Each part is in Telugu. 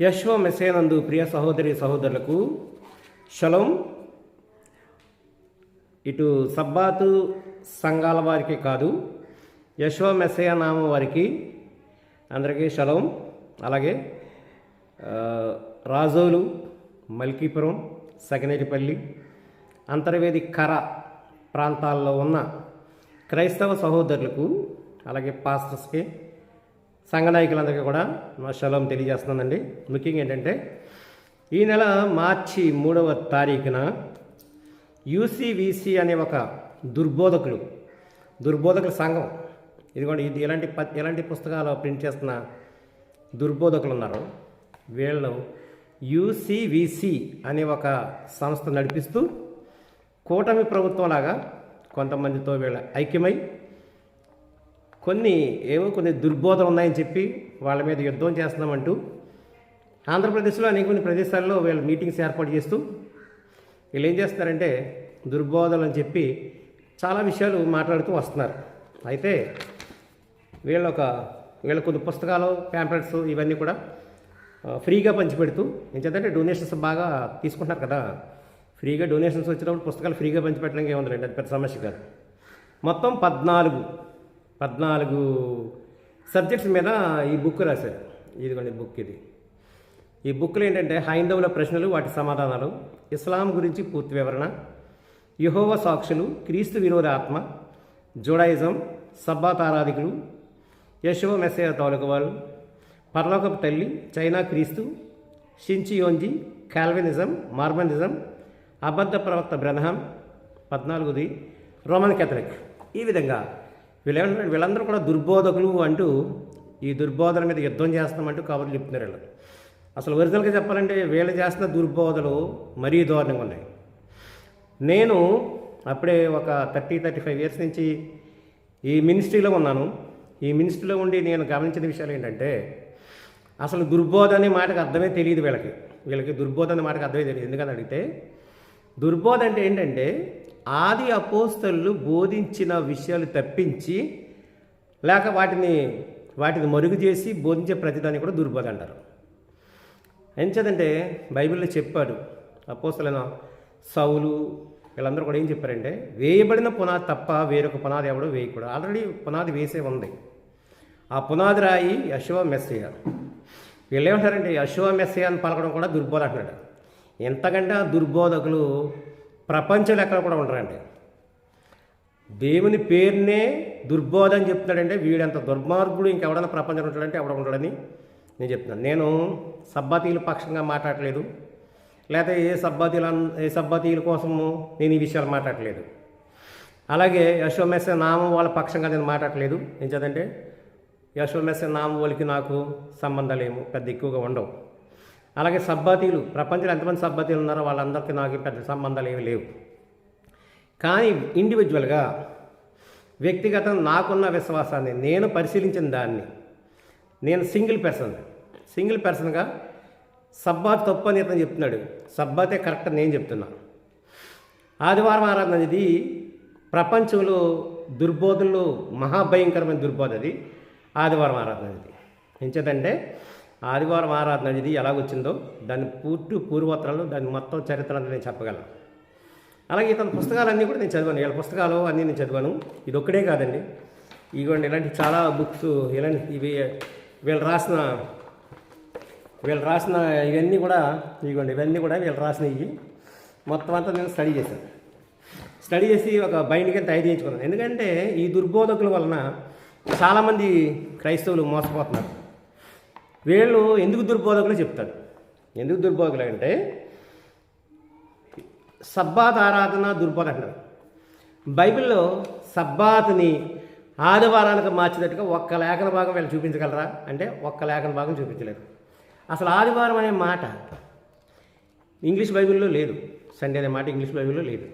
యశ్వ మెసేనందు ప్రియ సహోదరి సహోదరులకు షలం. ఇటు సబ్బాతు సంఘాల వారికి కాదు యశ్వ మెస్సయ నామం వారికి అందరికీ షలం. అలాగే రాజోలు మల్కీపురం సగనేటిపల్లి అంతర్వేది కర ప్రాంతాల్లో ఉన్న క్రైస్తవ సహోదరులకు అలాగే పాస్టర్స్కి సంఘ నాయకులందరికీ కూడా మా శలం తెలియజేస్తున్నానండి. ముఖ్యంగా ఏంటంటే ఈ నెల మార్చి మూడవ తారీఖున యూసీవీసీ అనే ఒక దుర్బోధకులు దుర్బోధకుల సంఘం ఇదిగోండి ఇది ఎలాంటి ఎలాంటి పుస్తకాలు ప్రింట్ చేస్తున్న దుర్బోధకులు ఉన్నారు వీళ్ళు యూసీవీసీ అనే ఒక సంస్థ నడిపిస్తూ కూటమి ప్రభుత్వంలాగా కొంతమందితో వీళ్ళ ఐక్యమై కొన్ని ఏవో కొన్ని దుర్బోధలు ఉన్నాయని చెప్పి వాళ్ళ మీద యుద్ధం చేస్తున్నామంటూ ఆంధ్రప్రదేశ్లో అనేక కొన్ని ప్రదేశాల్లో వీళ్ళు మీటింగ్స్ ఏర్పాటు చేస్తూ వీళ్ళు ఏం చేస్తున్నారంటే దుర్బోధలు అని చెప్పి చాలా విషయాలు మాట్లాడుతూ వస్తున్నారు. అయితే వీళ్ళ ఒక వీళ్ళ కొన్ని పుస్తకాలు ప్యాంప్లెట్స్ ఇవన్నీ కూడా ఫ్రీగా పంచిపెడుతూ ఏం చేద్దంటే డొనేషన్స్ బాగా తీసుకుంటున్నారు కదా. ఫ్రీగా డొనేషన్స్ వచ్చినప్పుడు పుస్తకాలు ఫ్రీగా పంచిపెట్టడానికి ఏముందండి అది పెద్ద సమస్య కాదు. మొత్తం పద్నాలుగు పద్నాలుగు సబ్జెక్ట్స్ మీద ఈ బుక్ రాశారు. ఇదిగోండి బుక్ ఇది. ఈ బుక్లో ఏంటంటే హైందవుల ప్రశ్నలు వాటి సమాధానాలు ఇస్లాం గురించి పూర్తి వివరణ యహోవ సాక్షులు క్రీస్తు విరోధ ఆత్మ జుడాయిజం సబ్బాత్ ఆరాధికులు యశవ మెస్సయ తాలూకు వాళ్ళు తల్లి చైనా క్రీస్తు షించియోంజి కాల్వినిజం మార్మనిజం అబద్ధ ప్రవక్త బ్రహ్మం పద్నాలుగుది రోమన్ కేథలిక్ ఈ విధంగా వీళ్ళు వీళ్ళందరూ కూడా దుర్బోధకులు అంటూ ఈ దుర్బోధన మీద యుద్ధం చేస్తామంటూ కబుర్లు చెప్తున్నారు వీళ్ళు. అసలు ఒరిజినల్గా చెప్పాలంటే వీళ్ళు చేస్తున్న దుర్బోధలు మరీ దారుణంగా ఉన్నాయి. నేను అప్పుడే ఒక థర్టీ థర్టీ ఫైవ్ ఇయర్స్ నుంచి ఈ మినిస్ట్రీలో ఉన్నాను. ఈ మినిస్ట్రీలో ఉండి నేను గమనించిన విషయాలు ఏంటంటే అసలు దుర్బోధ అనే మాటకు అర్థమే తెలియదు వీళ్ళకి. వీళ్ళకి దుర్బోధ అనే మాటకు అర్థమే తెలియదు. ఎందుకని అడిగితే దుర్బోధ అంటే ఏంటంటే ఆది అపోస్తలు బోధించిన విషయాలు తప్పించి లేక వాటిని వాటిని మరుగు చేసి బోధించే ప్రతిదాన్ని కూడా దుర్బోధ అంటారు. ఎంచేదంటే బైబిల్లో చెప్పాడు అపోస్తలైన సౌలు వీళ్ళందరూ కూడా ఏం చెప్పారంటే వేయబడిన పునాది తప్ప వేరొక పునాది ఎవడో వేయకూడదు. ఆల్రెడీ పునాది వేసే ఉంది. ఆ పునాది రాయి యశవ మెస్సయ్య. వీళ్ళు ఏమంటారంటే యశవ మెస్సయ్య అని పలకడం కూడా దుర్బోధ అంటున్నాడు. ఎంతకంటే ఆ దుర్బోధకులు ప్రపంచంలో ఎక్కడ కూడా ఉండరండి. దేవుని పేరునే దుర్బోధ అని చెప్తున్నాడంటే వీడంత దుర్మార్గుడు ఇంకెవడన్నా ప్రపంచంలో ఉంటాడంటే ఎవడ ఉండడని నేను చెప్తున్నాను. నేను సబ్బాతీల పక్షంగా మాట్లాడలేదు. లేకపోతే ఏ సబ్బాతీల ఏ సబ్బాతీల కోసము నేను ఈ విషయాలు మాట్లాడలేదు. అలాగే యశోమెస్స నామం వాళ్ళ పక్షంగా నేను మాట్లాడలేదు. ఏం చదంటే యశోమెస్స నామం వాళ్ళకి నాకు సంబంధాలు ఏమో పెద్ద ఎక్కువగా ఉండవు. అలాగే సబ్బాతీలు ప్రపంచంలో ఎంతమంది సబ్బాతీలు ఉన్నారో వాళ్ళందరికీ నాకు పెద్ద సంబంధాలు ఏమి లేవు. కానీ ఇండివిజువల్గా వ్యక్తిగతంగా నాకున్న విశ్వాసాన్ని నేను పరిశీలించిన దాన్ని నేను సింగిల్ పర్సన్ సింగిల్ పర్సన్గా సబ్బాత్ తప్పు అని ఇతను చెప్తున్నాడు. సబ్బాతే కరెక్ట్ అని నేను చెప్తున్నాను ఆదివారం ఆరాధన అనేది ప్రపంచంలో దుర్బోధనలో మహాభయంకరమైన దుర్బోధ అది. ఆదివారం ఆరాధన అనేది. ఎంచేదంటే ఆదివారం ఆరాధన అనేది ఎలాగొచ్చిందో దాని పూర్తి పూర్వోత్తరాలు దాని మొత్తం చరిత్ర అంతా నేను చెప్పగలను. అలాగే ఇతని పుస్తకాలన్నీ కూడా నేను చదివాను. వీళ్ళ పుస్తకాలు అన్నీ నేను చదివాను. ఇది ఒక్కడే కాదండి. ఇదిగోండి ఇలాంటి చాలా బుక్స్ ఇలాంటి ఇవి వీళ్ళు రాసిన వీళ్ళు రాసిన ఇవన్నీ కూడా ఇదిగోండి ఇవన్నీ కూడా వీళ్ళు రాసినవి. మొత్తం అంతా నేను స్టడీ చేశాను. స్టడీ చేసి ఒక బైండ్గా తయారు చేయించుకున్నాను. ఎందుకంటే ఈ దుర్బోధకుల వలన చాలామంది క్రైస్తవులు మోసపోతున్నారు. వీళ్ళు ఎందుకు దుర్బోధకులు చెప్తాడు. ఎందుకు దుర్బోధకులు అంటే సబ్బాత్ ఆరాధన దుర్బోధ అంటారు. బైబిల్లో సబ్బాత్ని ఆదివారానికి మార్చినట్టుగా ఒక్క లేఖన భాగం వీళ్ళు చూపించగలరా? అంటే ఒక్క లేఖన భాగం చూపించలేరు అసలు ఆదివారం అనే మాట ఇంగ్లీష్ బైబిల్లో లేదు. సండే అనే మాట ఇంగ్లీష్ బైబిల్లో లేదు.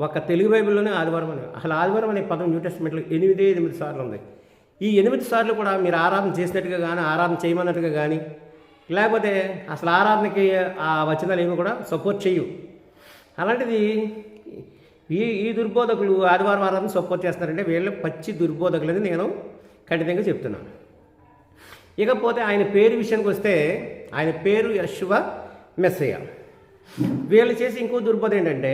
ఒక్క తెలుగు బైబిల్లోనే ఆదివారం అనే అసలు ఆదివారం అనే పదం న్యూ టెస్ట్మెంట్లో ఎనిమిది ఎనిమిది సార్లు ఉంది. ఈ ఎనిమిది సార్లు కూడా మీరు ఆరాధన చేసినట్టుగా కానీ ఆరాధన చేయమన్నట్టుగా కానీ లేకపోతే అసలు ఆరాధనకి ఆ వచనాలు ఏమి కూడా సపోర్ట్ చేయు అలాంటిది ఈ ఈ దుర్బోధకులు ఆదివారం ఆరాధన సపోర్ట్ చేస్తున్నారంటే వీళ్ళు పచ్చి దుర్బోధకులని నేను ఖచ్చితంగా చెప్తున్నాను. ఇకపోతే ఆయన పేరు విషయానికి వస్తే ఆయన పేరు యశువ మెస్సయ్య. వీళ్ళు చేసి ఇంకో దుర్బోధ ఏంటంటే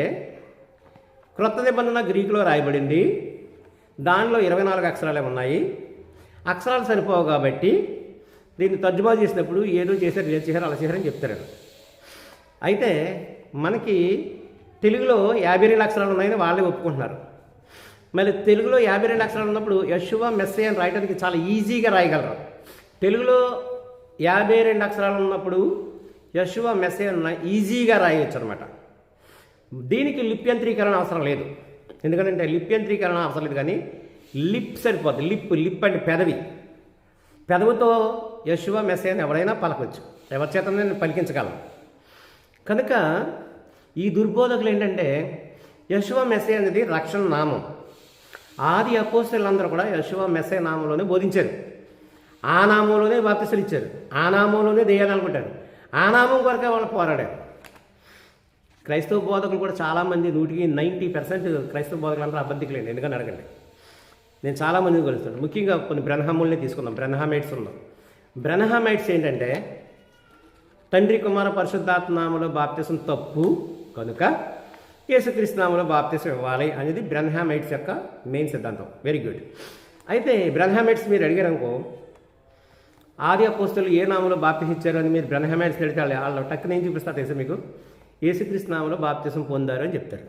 క్రొత్త నిబంధన గ్రీకులో రాయబడింది. దానిలో ఇరవై నాలుగు అక్షరాలే ఉన్నాయి. అక్షరాలు సరిపోవు కాబట్టి దీన్ని తర్జుమా చేసినప్పుడు ఏదో చేశారు ఏదో చేశారు అలా చేశారని చెప్తారు. అయితే మనకి తెలుగులో యాభై రెండు అక్షరాలు ఉన్నాయని వాళ్ళే ఒప్పుకుంటున్నారు. మళ్ళీ తెలుగులో యాభై రెండు అక్షరాలు ఉన్నప్పుడు యశువ మెస్సే అని రాయడానికి చాలా ఈజీగా రాయగలరు. తెలుగులో యాభై రెండు అక్షరాలు ఉన్నప్పుడు యశువ మెస్సే అన్న ఈజీగా రాయవచ్చు అనమాట దీనికి లిప్యంత్రీకరణ అవసరం లేదు. ఎందుకంటే లిప్యంత్రీకరణ అవసరం లేదు కానీ లిప్ సరిపోతుంది లిప్ లిప్ అంటే పెదవి. పెదవితో యశువ మెస్సే అని ఎవరైనా పలకవచ్చు ఎవరి చేత నేను పలికించగలను. కనుక ఈ దుర్బోధకులు ఏంటంటే యశువ మెస్సే అనేది రక్షణ నామం. ఆది అపోస్తులందరూ కూడా యశువ మెస్సే నామంలోనే బోధించారు. ఆ నామంలోనే బాప్తిసలు ఇచ్చారు ఆ నామంలోనే దేయాలనుకుంటారు ఆ నామం కొరకే వాళ్ళు పోరాడారు. క్రైస్తవ బోధకులు కూడా చాలామంది నూటికి నైంటీ పర్సెంట్ క్రైస్తవ బోధకులు అందరూ అబద్ధికులేండి ఎందుకని అడగండి? నేను చాలామందిని కలుస్తాను. ముఖ్యంగా కొన్ని బ్రహ్మముల్ని తీసుకుందాం. బ్రహ్మమైట్స్ ఉన్నాం బ్రహ్మమైట్స్ ఏంటంటే తండ్రి కుమార పరిశుద్ధాత్మనామలో బాప్తిసం తప్పు కనుక యేసుక్రీస్తు బాప్తిసం ఇవ్వాలి అనేది బ్రహ్మమైట్స్ యొక్క మెయిన్ సిద్ధాంతం. వెరీ గుడ్ అయితే బ్రహ్మమైట్స్ మీరు అడిగారనుకో ఆది అపోస్తులు ఏ నామంలో బాప్తిసం ఇచ్చారు అని మీరు బ్రహ్మమైట్స్ అడిగితే వాళ్ళు వాళ్ళు టక్కున ఏం చూపిస్తారు తెలుసా మీకు? యేసుక్రీస్తు నామంలో బాప్తిసం పొందారు అని చెప్తారు.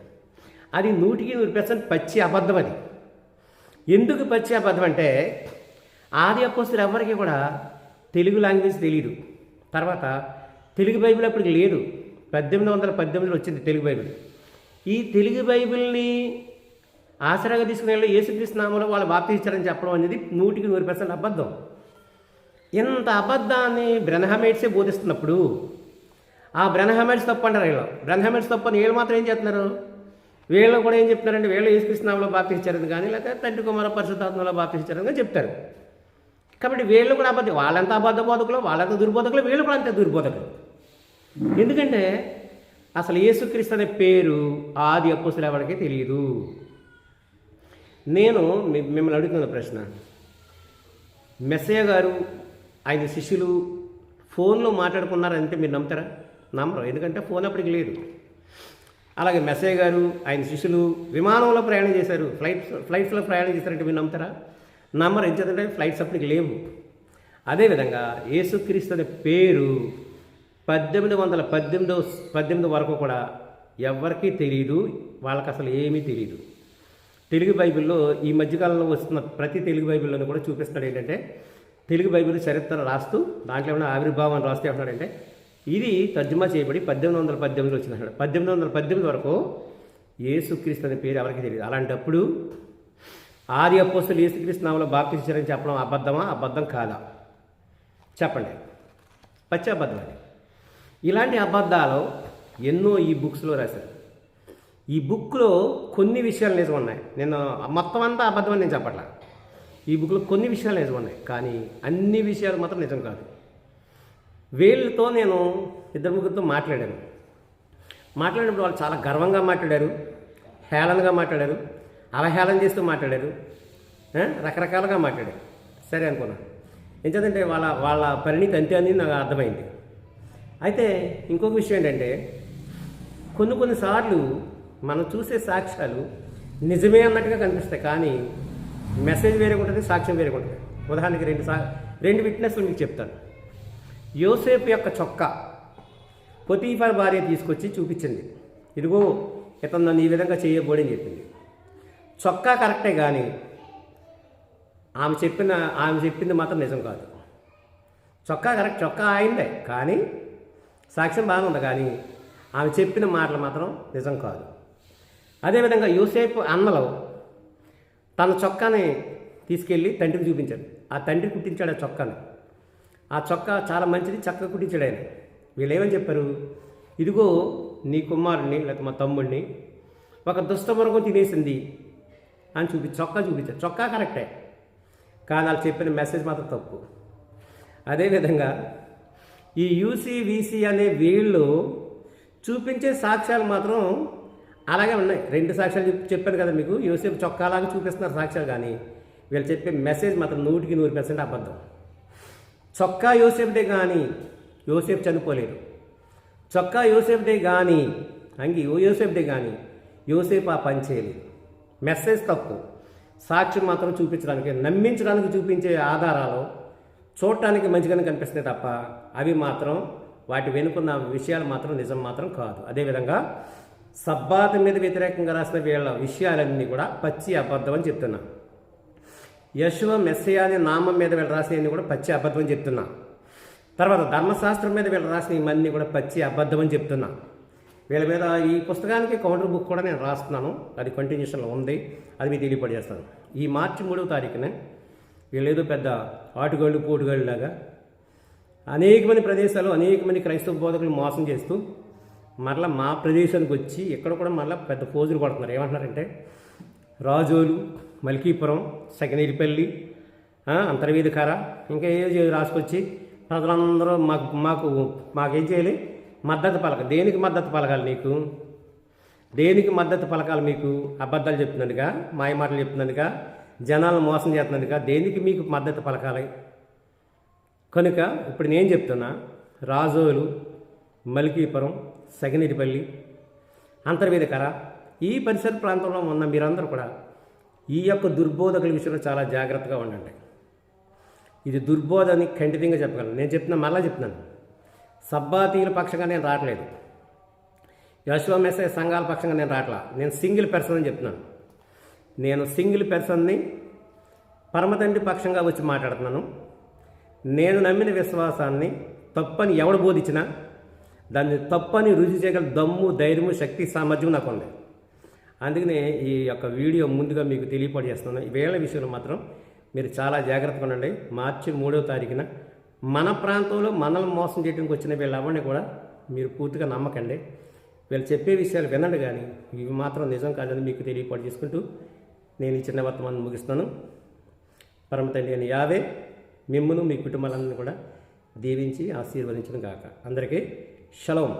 అది నూటికి నూరు పర్సెంట్ పచ్చి అబద్ధం అది. ఎందుకు పచ్చి అబద్ధం అంటే ఆది అపోస్తులు ఎవరికి కూడా తెలుగు లాంగ్వేజ్ తెలియదు తర్వాత తెలుగు బైబిల్ అప్పటికి లేదు. పద్దెనిమిది వందల పద్దెనిమిదిలో వచ్చింది తెలుగు బైబిల్. ఈ తెలుగు బైబిల్ని ఆసరాగా తీసుకునే వాళ్ళు యేసుక్రీస్తు నామంలో వాళ్ళు బాప్తి ఇచ్చారని చెప్పడం అనేది నూటికి నూరు పర్సెంట్ అబద్ధం. ఇంత అబద్ధాన్ని బ్రహ్మమేట్సే బోధిస్తున్నప్పుడు ఆ బ్రెనహమేట్స్ తప్పు అంటారు వీళ్ళు. బ్రహ్మమేట్స్ తప్పు అని వీళ్ళు మాత్రం ఏం చేస్తున్నారు? వీళ్ళు కూడా ఏం చెప్తారంటే వీళ్ళు ఏసుకృష్ణంలో బాప్తి కానీ లేకపోతే తండ్రి కుమార పరిశుద్ధాత్మలో బాప్తి కానీ చెప్తారు. కాబట్టి వీళ్ళు కూడా అబద్ధం వాళ్ళంత అబద్ధ బోధకులు వాళ్ళంత దుర్బోధకులు వీళ్ళు కూడా అంతే దుర్బోధకులు. ఎందుకంటే అసలు యేసుక్రీస్తు అనే పేరు ఆది అప్పుసులు ఎవరికి తెలియదు నేను మిమ్మల్ని అడుగుతున్న ప్రశ్న. మెస్సయ్య గారు ఆయన శిష్యులు ఫోన్లో మాట్లాడుకున్నారంటే మీరు నమ్ముతారా? నమ్మరు. ఎందుకంటే ఫోన్ అప్పటికి లేదు. అలాగే మెస్సయ్య గారు ఆయన శిష్యులు విమానంలో ప్రయాణం చేశారు. ఫ్లైట్స్ ఫ్లైట్స్లో ప్రయాణం చేశారంటే మీరు నమ్ముతారా? నమ్మరు. ఎంచేతంటే ఫ్లైట్స్ అప్పటికి లేవు. అదేవిధంగా యేసుక్రీస్తు అనే పేరు పద్దెనిమిది వందల పద్దెనిమిదో పద్దెనిమిది వరకు కూడా ఎవరికీ తెలియదు వాళ్ళకి అసలు ఏమీ తెలియదు తెలుగు బైబిల్లో ఈ మధ్యకాలంలో వస్తున్న ప్రతి తెలుగు బైబిల్లోనూ కూడా చూపిస్తున్నాడు ఏంటంటే తెలుగు బైబిల్ చరిత్ర రాస్తూ దాంట్లో ఏమైనా ఆవిర్భావం రాస్తే ఏమంటాడంటే ఇది తర్జుమా చేయబడి పద్దెనిమిది వందల పద్దెనిమిదిలో వచ్చింది అన్నాడు పద్దెనిమిది వందల పద్దెనిమిది వరకు యేసుక్రీస్తు అనే పేరు ఎవరికి తెలియదు. అలాంటప్పుడు ఆది అపోస్తులు యేసుక్రీస్తు నామలో బాప్తిస్తారని చెప్పడం అబద్ధమా? అబద్ధం కాదా? చెప్పండి. పచ్చి అబద్ధం అది. ఇలాంటి అబద్ధాలు ఎన్నో ఈ బుక్స్లో రాశారు. ఈ బుక్లో కొన్ని విషయాలు నిజం ఉన్నాయి. నేను మొత్తం అంతా అబద్ధమని నేను చెప్పట్లా. ఈ బుక్లో కొన్ని విషయాలు నిజం ఉన్నాయి. కానీ అన్ని విషయాలు మాత్రం నిజం కాదు. వీళ్ళతో నేను ఇద్దరు ముగ్గురితో మాట్లాడాను. మాట్లాడినప్పుడు వాళ్ళు చాలా గర్వంగా మాట్లాడారు హేళనగా మాట్లాడారు అవహేళన చేస్తూ మాట్లాడారు రకరకాలుగా మాట్లాడారు. సరే అనుకున్నాను ఎందుకంటే వాళ్ళ వాళ్ళ పరిణితి అంతే అని నాకు అర్థమైంది. అయితే ఇంకొక విషయం ఏంటంటే కొన్ని కొన్నిసార్లు మనం చూసే సాక్ష్యాలు నిజమే అన్నట్టుగా కనిపిస్తాయి కానీ మెసేజ్ వేరే ఉంటుంది సాక్ష్యం వేరే ఉంటుంది ఉదాహరణకి రెండు సా రెండు విట్నెస్లు మీకు చెప్తాను. యోసేపు యొక్క చొక్కా పొతీఫర్ భార్య తీసుకొచ్చి చూపించింది. ఇదిగో ఇతను నన్ను ఈ విధంగా చేయబోడని చెప్పింది. చొక్కా కరెక్టే కానీ ఆమె చెప్పిన ఆమె చెప్పింది మాత్రం నిజం కాదు. చొక్కా కరెక్ట్ చొక్కా ఆయిందే కానీ సాక్ష్యం బాగానే ఉంది కానీ ఆమె చెప్పిన మాటలు మాత్రం నిజం కాదు. అదేవిధంగా యూసేపు అన్నలో తన చొక్కాని తీసుకెళ్ళి తండ్రికి చూపించాడు. ఆ తండ్రి కుట్టించాడు ఆ చొక్కాని. ఆ చొక్కా చాలా మంచిది చక్కగా కుట్టించాడు ఆయన వీళ్ళు ఏమని చెప్పారు? ఇదిగో నీ కుమారుడిని లేకపోతే మా తమ్ముడిని ఒక దుష్టమృగం తినేసింది అని చూపి చొక్కా చూపించారు. చొక్కా కరెక్టే కానీ వాళ్ళు చెప్పిన మెసేజ్ మాత్రం తప్పు. అదేవిధంగా ఈ యూసీవీసీ అనే వీళ్ళు చూపించే సాక్ష్యాలు మాత్రం అలాగే ఉన్నాయి. రెండు సాక్ష్యాలు చెప్పాను కదా మీకు యూసేపు చొక్కాలాగా చూపిస్తున్నారు సాక్ష్యాలు కానీ వీళ్ళు చెప్పే మెసేజ్ మాత్రం నూటికి నూరు పర్సెంట్ అబద్ధం. చొక్కా యోసేపుదే కానీ యోసేపు చనిపోలేదు. చొక్కా యోసేపుదే కానీ అంగి ఓ యోసేపుదే కానీ యోసేపు ఆ పని చేయలేదు. మెసేజ్ తప్పు. సాక్ష్యం మాత్రం చూపించడానికి నమ్మించడానికి చూపించే ఆధారాలు చూడటానికి మంచిగానే కనిపిస్తాయి తప్ప అవి మాత్రం వాటి వెనుకున్న విషయాలు మాత్రం నిజం మాత్రం కాదు. అదేవిధంగా సబ్బాత మీద వ్యతిరేకంగా రాసిన వీళ్ళ విషయాలన్నీ కూడా పచ్చి అబద్ధం అని చెప్తున్నాను యశువ మెస్సయ అనే నామం మీద వీళ్ళు రాసినవన్నీ కూడా పచ్చి అబద్ధం అని చెప్తున్నా. తర్వాత ధర్మశాస్త్రం మీద వీళ్ళు రాసిన ఇవన్నీ కూడా పచ్చి అబద్ధం అని చెప్తున్నా. వీళ్ళ మీద ఈ పుస్తకానికి కౌంటర్ బుక్ కూడా నేను రాస్తున్నాను. అది కంటిన్యూషన్లో ఉంది. అది మీకు తెలియపడేస్తాను. ఈ మార్చి మూడవ తారీఖున వీళ్ళు ఏదో పెద్ద ఆటుగాళ్ళు పోటుగాళ్ళు లాగా అనేక మంది ప్రదేశాలు అనేక మంది క్రైస్తవ బోధకులు మోసం చేస్తూ మరలా మా ప్రదేశానికి వచ్చి ఇక్కడ కూడా మరలా పెద్ద పోజులు కొడుతున్నారు. ఏమంటున్నారంటే రాజోలు మల్కీపురం సగనీరిపల్లి ఆ, అంతర్వీధికర ఇంకా ఏ రాసుకొచ్చి ప్రజలందరూ మాకు మాకు మాకేం చేయాలి? మద్దతు పలక దేనికి మద్దతు పలకాలి నీకు? దేనికి మద్దతు పలకాలి మీకు? అబద్ధాలు చెప్తున్నందుగా మాయ మాటలు చెప్తున్నందుగా జనాలను మోసం చేస్తున్నందుగా దేనికి మీకు మద్దతు పలకాలి? కనుక ఇప్పుడు నేను చెప్తున్నా రాజోలు మలికీపురం సగినిటిపల్లి అంతర్వేదికర ఈ పరిసర ప్రాంతంలో ఉన్న మీరందరూ కూడా ఈ యొక్క దుర్బోధకుల విషయంలో చాలా జాగ్రత్తగా ఉండండి. ఇది దుర్బోధ అని ఖండితంగా చెప్పగలను. నేను చెప్తున్నా మళ్ళా చెప్తున్నాను. సబ్బాతీయుల పక్షంగా నేను రావట్లేదు. యశ్వమేసే సంఘాల పక్షంగా నేను రావట్లా. నేను సింగిల్ పర్సన్ అని చెప్తున్నాను. నేను సింగిల్ పర్సన్ని పరమతండ్రి పక్షంగా వచ్చి మాట్లాడుతున్నాను. నేను నమ్మిన విశ్వాసాన్ని తప్పని ఎవడు బోధించినా దాన్ని తప్పని రుచి చేయగల దమ్ము ధైర్యము శక్తి సామర్థ్యం నాకు ఉంది అందుకనే ఈ యొక్క వీడియో ముందుగా మీకు తెలియపడేస్తున్నాను. ఈ వేళ విషయంలో మాత్రం మీరు చాలా జాగ్రత్తగా ఉండండి. మార్చి మూడవ తారీఖున మన ప్రాంతంలో మనల్ని మోసం చేయడానికి వచ్చిన వీళ్ళు ఎవరిని కూడా మీరు పూర్తిగా నమ్మకండి. వీళ్ళు చెప్పే విషయాలు వినండి కానీ ఇవి మాత్రం నిజం కాదని మీకు తెలియపడి చేసుకుంటూ నేను ఈ చిన్న వర్తమానం ముగిస్తాను పరమ తండ్రి అని యావే మిమ్మను మీ కుటుంబాలన్నీ కూడా దీవించి ఆశీర్వదించడం కాక అందరికీ శలవం